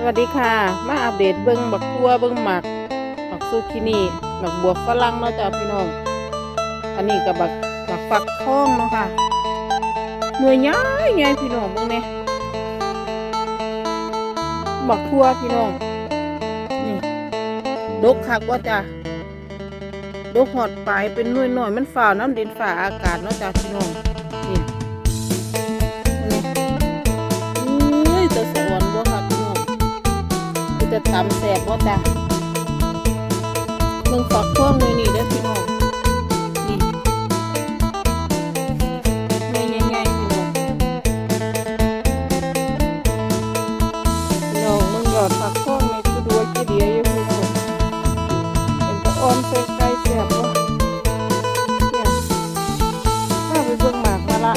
สวัสดีค่ะ มาอัปเดตเบิ้งบักทัวเบิ้งหมักบักซูกินี่บักบวบฝรั่งเนาะจ้าพี่น้อง อันนี้กับบักบักฟักทองเนาะค่ะหน่วยใหญ่ใหญ่พี่น้องเบิ้งเนี่ยบักทัวพี่น้องนี่ดกคักว่าจ้าดกหอดปลายเป็นหน่วยหน่อยมันฝ่าน้ำดินฝ่าอากาศเนาะจ้าพี่น้องนี่ จะตำแสบว่าจ้ะมึงฝักพ่วงเลยนี่ได้อพี่น้องนี่ไม่ง่ายๆพี่น้องน้องมึงหยอดฝักพ่วงในกูดูกี่เดียวยู่พี่น้องเป็นตะออนใส่ไก่แสบวะเนี่ยถ้าไปเบิ่งหมากมาละ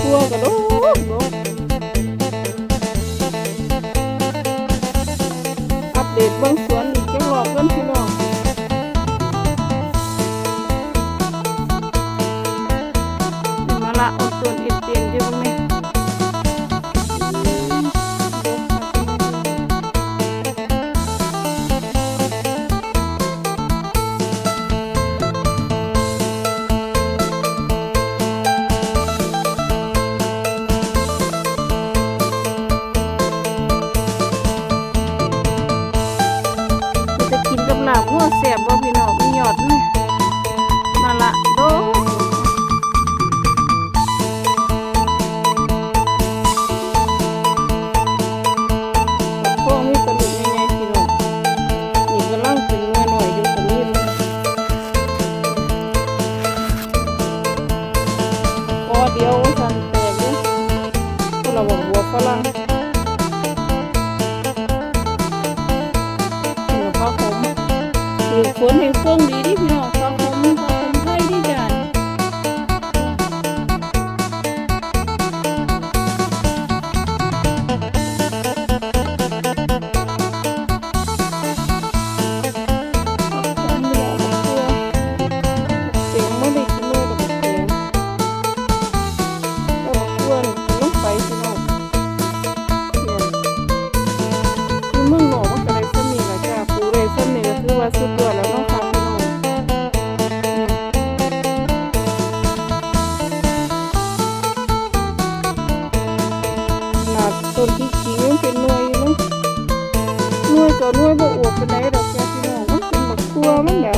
ทั่วกระโเบื้งสวนอีกจังหวะเพื่อนพี่น้องมาละอดส่วนเอ็ดเตียนอยู่ตรงนี้มัน กินกับลาบหัวแสบบ่พี่น้องมีหยอดไหมมาละโดพวกนี้ตะลุกยังไงพี่น้องนี่กำลังเดี๋ยพอเดียวสันแตกเลยพวกเราบอกบัวฝรั่ง หัวข้าวผมหรือฝนแห่งเฟื่องดีดิพี่น้อง ต้นที่กิ่งเป็นหน่วยนะหน่วยก็หน่วยบ่อวกบปานใดดอกจ้ะพี่น้องมันเป็นบัคกัวมันี่ย